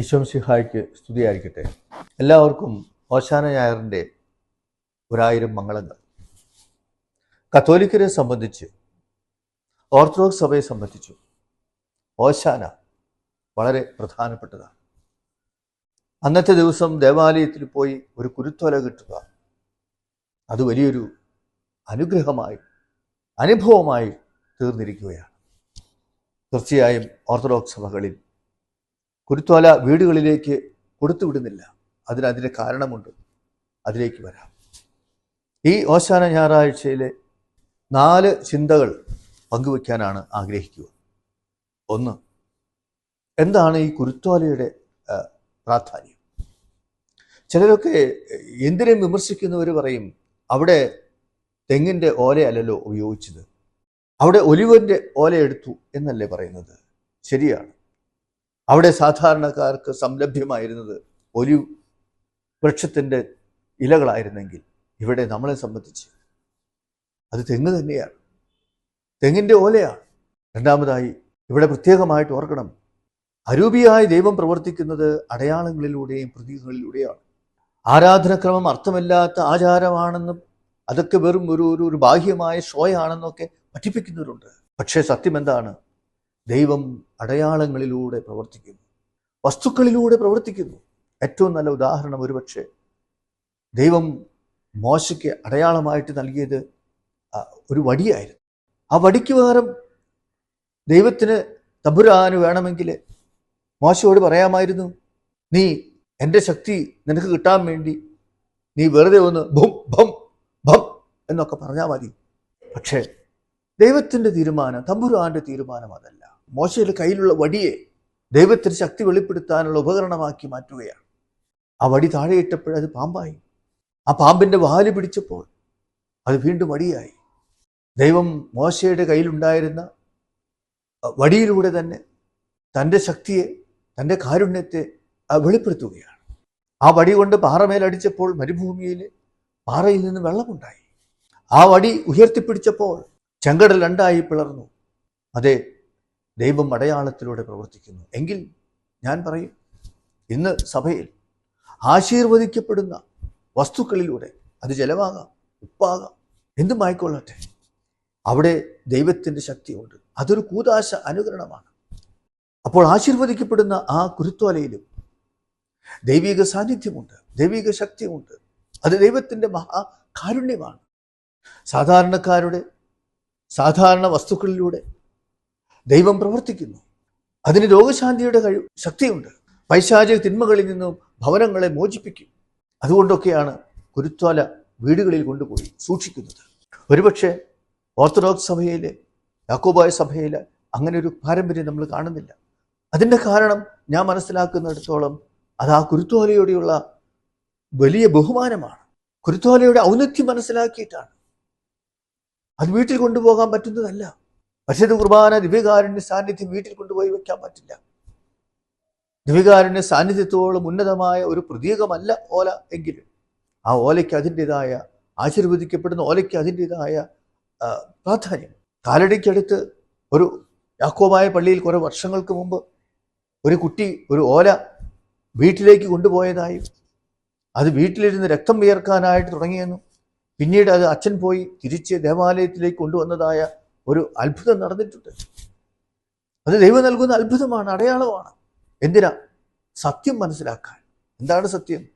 ഈശോം സിഹായ്ക്ക് സ്തുതിയായിരിക്കട്ടെ. എല്ലാവർക്കും ഓശാന ഞായറിന്റെ ഒരായിരം മംഗളങ്ങൾ. കത്തോലിക്കരെ സംബന്ധിച്ച് ഓർത്തഡോക്സ് സഭയെ സംബന്ധിച്ചു ഓശാന വളരെ പ്രധാനപ്പെട്ടതാണ്. അന്നത്തെ ദിവസം ദേവാലയത്തിൽ പോയി ഒരു കുരുത്തോല കിട്ടുക അത് വലിയൊരു അനുഗ്രഹമായി അനുഭവമായി തീർന്നിരിക്കുകയാണ്. തീർച്ചയായും ഓർത്തഡോക്സ് സഭകളിൽ കുരുത്തോല വീടുകളിലേക്ക് കൊടുത്തുവിടുന്നില്ല അതിന് അതിന്റെ കാരണമുണ്ട്. അതിലേക്ക് വരാം. ഈ ഓശാന ഞായറാഴ്ചയിലെ നാല് ചിന്തകൾ പങ്കുവയ്ക്കാനാണ് ആഗ്രഹിക്കുക. ഒന്ന് എന്താണ് ഈ കുരുത്തോലയുടെ പ്രാധാന്യം? ചിലരൊക്കെ എന്തിനും വിമർശിക്കുന്നവർ പറയും അവിടെ തെങ്ങിന്റെ ഓലയല്ലല്ലോ ഉപയോഗിച്ചത്. അവിടെ ഒലിവന്റെ ഓല എടുത്തു എന്നല്ലേ പറയുന്നത്? ശരിയാണ്. അവിടെ സാധാരണക്കാർക്ക് സംലഭ്യമായിരുന്നത് ഒരു വൃക്ഷത്തിന്റെ ഇലകളായിരുന്നെങ്കിൽ ഇവിടെ നമ്മളെ സംബന്ധിച്ച് അത് തെങ്ങ് തന്നെയാണ്. തെങ്ങിന്റെ ഓലയാണ്. രണ്ടാമതായി ഇവിടെ പ്രത്യേകമായിട്ട് ഓർക്കണം അരൂപിയായ ദൈവം പ്രവർത്തിക്കുന്നത് അടയാളങ്ങളിലൂടെയും പ്രതീകങ്ങളിലൂടെയാണ്. ആരാധനക്രമം അർത്ഥമില്ലാത്ത ആചാരമാണെന്നും അതൊക്കെ വെറും ഒരു ഒരു ബാഹ്യമായ ഷോയാണെന്നൊക്കെ പഠിപ്പിക്കുന്നവരുണ്ട്. പക്ഷേ സത്യം എന്താണ്? ദൈവം അടയാളങ്ങളിലൂടെ പ്രവർത്തിക്കുന്നു. വസ്തുക്കളിലൂടെ പ്രവർത്തിക്കുന്നു. ഏറ്റവും നല്ല ഉദാഹരണം ഒരുപക്ഷെ ദൈവം മോശയ്ക്ക് അടയാളമായിട്ട് നൽകിയത് ഒരു വടിയായിരുന്നു. ആ വടിക്ക് പകരം ദൈവത്തിന് തമ്പുരാന് വേണമെങ്കിൽ മോശയോട് പറയാമായിരുന്നു നീ എന്റെ ശക്തി നിനക്ക് കിട്ടാൻ വേണ്ടി നീ വെറുതെ ഒന്ന് ഭം ഭം ഭം എന്നൊക്കെ പറഞ്ഞാൽ മതി. പക്ഷേ ദൈവത്തിന്റെ തീരുമാനം തമ്പുരാന്റെ തീരുമാനം അതല്ല. മോശയുടെ കയ്യിലുള്ള വടിയെ ദൈവത്തിന് ശക്തി വെളിപ്പെടുത്താനുള്ള ഉപകരണമാക്കി മാറ്റുകയാണ്. ആ വടി താഴെയിട്ടപ്പോഴത് പാമ്പായി. ആ പാമ്പിന്റെ വാൽ പിടിച്ചപ്പോൾ അത് വീണ്ടും വടിയായി. ദൈവം മോശയുടെ കയ്യിലുണ്ടായിരുന്ന വടിയിലൂടെ തന്നെ തന്റെ ശക്തിയെ തന്റെ കാരുണ്യത്തെ വെളിപ്പെടുത്തുകയാണ്. ആ വടി കൊണ്ട് പാറമേലടിച്ചപ്പോൾ മരുഭൂമിയിൽ പാറയിൽ നിന്ന് വെള്ളമുണ്ടായി. ആ വടി ഉയർത്തിപ്പിടിച്ചപ്പോൾ ചെങ്കടൽ രണ്ടായി പിളർന്നു. അതെ ദൈവം അടയാളത്തിലൂടെ പ്രവർത്തിക്കുന്നു. എങ്കിൽ ഞാൻ പറയും ഇന്ന് സഭയിൽ ആശീർവദിക്കപ്പെടുന്ന വസ്തുക്കളിലൂടെ അത് ജലമാകാം ഉപ്പാകാം എന്തുമായിക്കൊള്ളട്ടെ അവിടെ ദൈവത്തിന്റെ ശക്തിയുണ്ട്. അതൊരു കൂതാശ അനുകരണമാണ്. അപ്പോൾ ആശീർവദിക്കപ്പെടുന്ന ആ കുരുത്തോലയിലും ദൈവിക സാന്നിധ്യമുണ്ട് ദൈവിക ശക്തിയുണ്ട്. അത് ദൈവത്തിന്റെ മഹാ കാരുണ്യമാണ്. സാധാരണക്കാരുടെ സാധാരണ വസ്തുക്കളിലൂടെ ദൈവം പ്രവർത്തിക്കുന്നു. അതിന് രോഗശാന്തിയുടെ കഴിവ് ശക്തിയുണ്ട്. പൈശാചിക തിന്മകളിൽ നിന്നും ഭവനങ്ങളെ മോചിപ്പിക്കും. അതുകൊണ്ടൊക്കെയാണ് കുരുത്വാല വീടുകളിൽ കൊണ്ടുപോയി സൂക്ഷിക്കുന്നത്. ഒരുപക്ഷെ ഓർത്തഡോക്സ് സഭയിലെ യാക്കോബായ സഭയിലെ അങ്ങനെ ഒരു പാരമ്പര്യം നമ്മൾ കാണുന്നില്ല. അതിന്റെ കാരണം ഞാൻ മനസ്സിലാക്കുന്നിടത്തോളം അത് ആ കുരുത്തോലയോടെയുള്ള വലിയ ബഹുമാനമാണ്. കുരുത്തോലയുടെ ഔന്നത്യം മനസ്സിലാക്കിയിട്ടാണ്. അത് വീട്ടിൽ കൊണ്ടുപോകാൻ പറ്റുന്നതല്ല. പരിശുദ്ധ കുർബാന ദിവ്യകാരുണ്യ സാന്നിധ്യം വീട്ടിൽ കൊണ്ടുപോയി വെക്കാൻ പറ്റില്ല. ദിവ്യകാരുണ്യ സാന്നിധ്യത്തോളം ഉന്നതമായ ഒരു പ്രതീകമല്ല ഓല എങ്കിലും ആ ഓലയ്ക്ക് അതിന്റെതായ ആശീർവദിക്കപ്പെടുന്ന ഓലയ്ക്ക് അതിന്റെതായ പ്രാധാന്യം. കാലടിക്കടുത്ത് ഒരു യാക്കോബായ പള്ളിയിൽ കുറെ വർഷങ്ങൾക്ക് മുമ്പ് ഒരു കുട്ടി ഒരു ഓല വീട്ടിലേക്ക് കൊണ്ടുപോയതായും. അത് വീട്ടിലിരുന്ന് രക്തം വിയർക്കാനായിട്ട് തുടങ്ങിയെന്നും പിന്നീട് അത് അച്ഛൻ പോയി തിരിച്ച് ദേവാലയത്തിലേക്ക് കൊണ്ടുവന്നതായ ഒരു അത്ഭുതം നടന്നിട്ടുണ്ട്. അത് ദൈവം നൽകുന്ന അത്ഭുതമാണ് അടയാളമാണ്. എന്തിനാ? സത്യം മനസ്സിലാക്കാൻ. എന്താണ് സത്യം?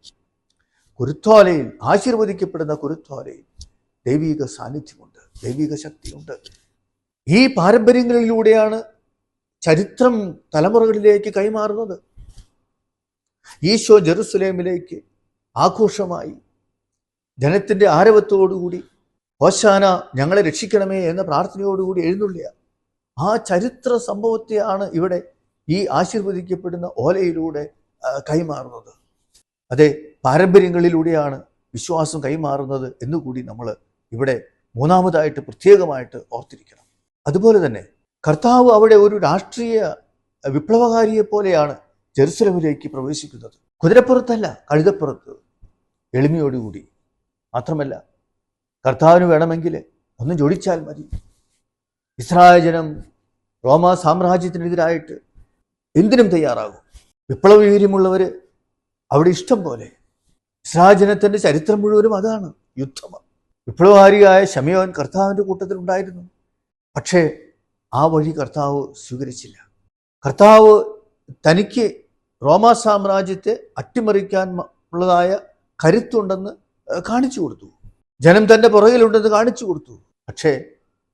കുരുത്തോലയിൽ ആശീർവദിക്കപ്പെടുന്ന കുരുത്തോലയിൽ ദൈവിക സാന്നിധ്യമുണ്ട് ദൈവിക ശക്തിയുണ്ട്. ഈ പാരമ്പര്യങ്ങളിലൂടെയാണ് ചരിത്രം തലമുറകളിലേക്ക് കൈമാറുന്നത്. ഈശോ ജെറുസലേമിലേക്ക് ആഘോഷമായി ജനത്തിന്റെ ആരവത്തോടുകൂടി ഹോശാന ഞങ്ങളെ രക്ഷിക്കണമേ എന്ന പ്രാർത്ഥനയോടുകൂടി എഴുന്നള്ളിയ ആ ചരിത്ര സംഭവത്തെയാണ് ഇവിടെ ഈ ആശീർവദിക്കപ്പെടുന്ന ഓലയിലൂടെ കൈമാറുന്നത്. അതെ പാരമ്പര്യങ്ങളിലൂടെയാണ് വിശ്വാസം കൈമാറുന്നത് എന്നുകൂടി നമ്മൾ ഇവിടെ മൂന്നാമതായിട്ട് പ്രത്യേകമായിട്ട് ഓർത്തിരിക്കണം. അതുപോലെ തന്നെ കർത്താവ് അവിടെ ഒരു രാഷ്ട്രീയ വിപ്ലവകാരിയെ പോലെയാണ് ജെറുസലമിലേക്ക് പ്രവേശിക്കുന്നത്. കുതിരപ്പുറത്തല്ല കഴുതപ്പുറത്ത്. എളിമയോടുകൂടി. മാത്രമല്ല കർത്താവിന് വേണമെങ്കിൽ ഒന്ന് ജോടിച്ചാൽ മതി. ഇസ്രായേൽ ജനം റോമ സാമ്രാജ്യത്തിനെതിരായിട്ട് എന്തിനും തയ്യാറാകും. വിപ്ലവീര്യമുള്ളവർ അവിടെ ഇഷ്ടം പോലെ. ഇസ്രായജനത്തിന്റെ ചരിത്രം മുഴുവനും അതാണ് യുദ്ധം. വിപ്ലവകാരിയായ ശമയോൻ കർത്താവിന്റെ കൂട്ടത്തിലുണ്ടായിരുന്നു പക്ഷേ ആ വഴി കർത്താവ് സ്വീകരിച്ചില്ല. കർത്താവ് തനിക്ക് റോമാ സാമ്രാജ്യത്തെ അട്ടിമറിക്കാൻ ഉള്ളതായ കരുത്തുണ്ടെന്ന് കാണിച്ചു കൊടുത്തു. ജനം തന്റെ പുറകിലുണ്ടെന്ന് കാണിച്ചു കൊടുത്തു. പക്ഷേ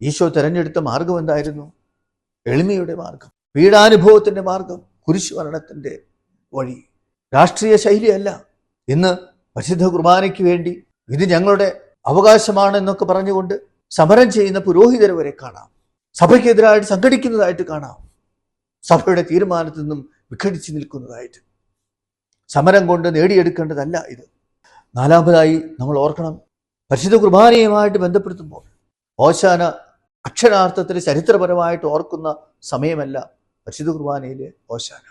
ഈശോ തിരഞ്ഞെടുത്ത മാർഗം എന്തായിരുന്നു? എളിമയുടെ മാർഗം പീഡാനുഭവത്തിന്റെ മാർഗം കുരിശുമരണത്തിന്റെ വഴി. രാഷ്ട്രീയ ശൈലിയല്ല. ഇന്ന് പരിശുദ്ധ കുർബാനയ്ക്ക് വേണ്ടി ഇത് ഞങ്ങളുടെ അവകാശമാണെന്നൊക്കെ പറഞ്ഞുകൊണ്ട് സമരം ചെയ്യുന്ന പുരോഹിതരെ വരെ കാണാം. സഭയ്ക്കെതിരായിട്ട് സംഘടിക്കുന്നതായിട്ട് കാണാം. സഭയുടെ തീരുമാനത്തിൽ നിന്നും വിഘടിച്ച് നിൽക്കുന്നതായിട്ട്. സമരം കൊണ്ട് നേടിയെടുക്കേണ്ടതല്ല ഇത്. നാലാമതായി നമ്മൾ ഓർക്കണം പരിശുദ്ധ കുർബാനയുമായിട്ട് ബന്ധപ്പെടുത്തുമ്പോൾ ഓശാന അക്ഷരാർത്ഥത്തിൽ ചരിത്രപരമായിട്ട് ഓർക്കുന്ന സമയമല്ല പരിശുദ്ധ കുർബാനയിലെ ഓശാന.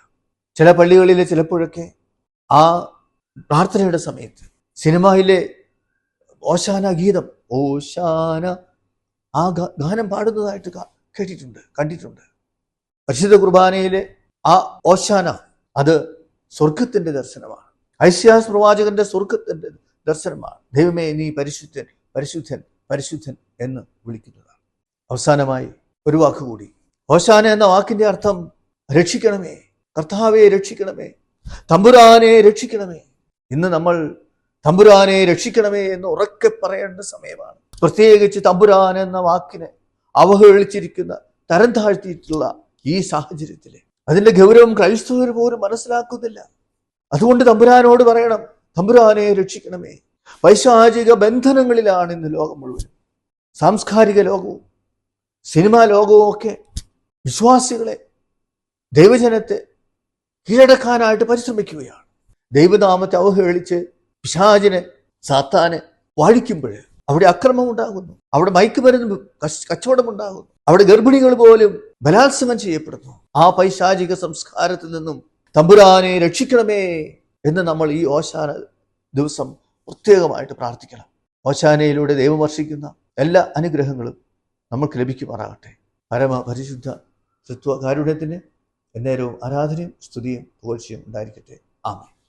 ചില പള്ളികളിൽ ചിലപ്പോഴൊക്കെ ആ പ്രാർത്ഥനയുടെ സമയത്ത് സിനിമയിലെ ഓശാന ഗീതം ഓശാന ആ ഗാനം പാടുന്നതായിട്ട് കേട്ടിട്ടുണ്ട് കണ്ടിട്ടുണ്ട്. പരിശുദ്ധ കുർബാനയിലെ ആ ഓശാന അത് സ്വർഗത്തിന്റെ ദർശനമാണ്. ഐശ്യാസ് പ്രവാചകന്റെ സ്വർഗത്തിന്റെ ദർശനമാണ്. ദൈവമേ നീ പരിശുദ്ധൻ പരിശുദ്ധൻ പരിശുദ്ധൻ എന്ന് വിളിക്കുന്നതാണ്. അവസാനമായി ഒരു വാക്കുകൂടി ഓശാന എന്ന വാക്കിന്റെ അർത്ഥം രക്ഷിക്കണമേ കർത്താവെ രക്ഷിക്കണമേ തമ്പുരാനെ രക്ഷിക്കണമേ. ഇന്ന് നമ്മൾ തമ്പുരാനെ രക്ഷിക്കണമേ എന്ന് ഉറക്കെ പറയേണ്ട സമയമാണ്. പ്രത്യേകിച്ച് തമ്പുരാൻ എന്ന വാക്കിനെ അവഹേളിച്ചിരിക്കുന്ന തരം താഴ്ത്തിയിട്ടുള്ള ഈ സാഹചര്യത്തിൽ അതിന്റെ ഗൗരവം ക്രൈസ്തവർ പോലും മനസ്സിലാക്കുന്നില്ല. അതുകൊണ്ട് തമ്പുരാനോട് പറയണം തമ്പുരാനെ രക്ഷിക്കണമേ. വൈശാചിക ബന്ധനങ്ങളിലാണ് ഇന്ന് ലോകം മുഴുവൻ സാംസ്കാരിക ലോകവും സിനിമാ ലോകവും ഒക്കെ വിശ്വാസികളെ ദൈവജനത്തെ കീഴടക്കാനായിട്ട് പരിശ്രമിക്കുകയാണ്. ദൈവനാമത്തെ അവഹേളിച്ച് പിശാചിനെ സാത്താനെ വാഴിക്കുമ്പോൾ അവിടെ അക്രമം ഉണ്ടാകുന്നു. അവിടെ മയക്കുമരുന്ന് കച്ചവടം ഉണ്ടാകുന്നു. അവിടെ ഗർഭിണികൾ പോലും ബലാത്സംഗം ചെയ്യപ്പെടുന്നു. ആ പൈശാചിക സംസ്കാരത്തിൽ നിന്നും തമ്പുരാനെ രക്ഷിക്കണമേ. എന്ന് നമ്മൾ ഈ ഓശാന ദിവസം പ്രത്യേകമായിട്ട് പ്രാർത്ഥിക്കണം. ഓശാനയിലൂടെ ദൈവം വർഷിക്കുന്ന എല്ലാ അനുഗ്രഹങ്ങളും നമുക്ക് ലഭിക്കുമാറാകട്ടെ. പരമ പരിശുദ്ധ തത്വകാരുണ്യത്തിന് എന്നേരവും ആരാധനയും സ്തുതിയും പുകഴ്ചയും ഉണ്ടായിരിക്കട്ടെ. ആമേ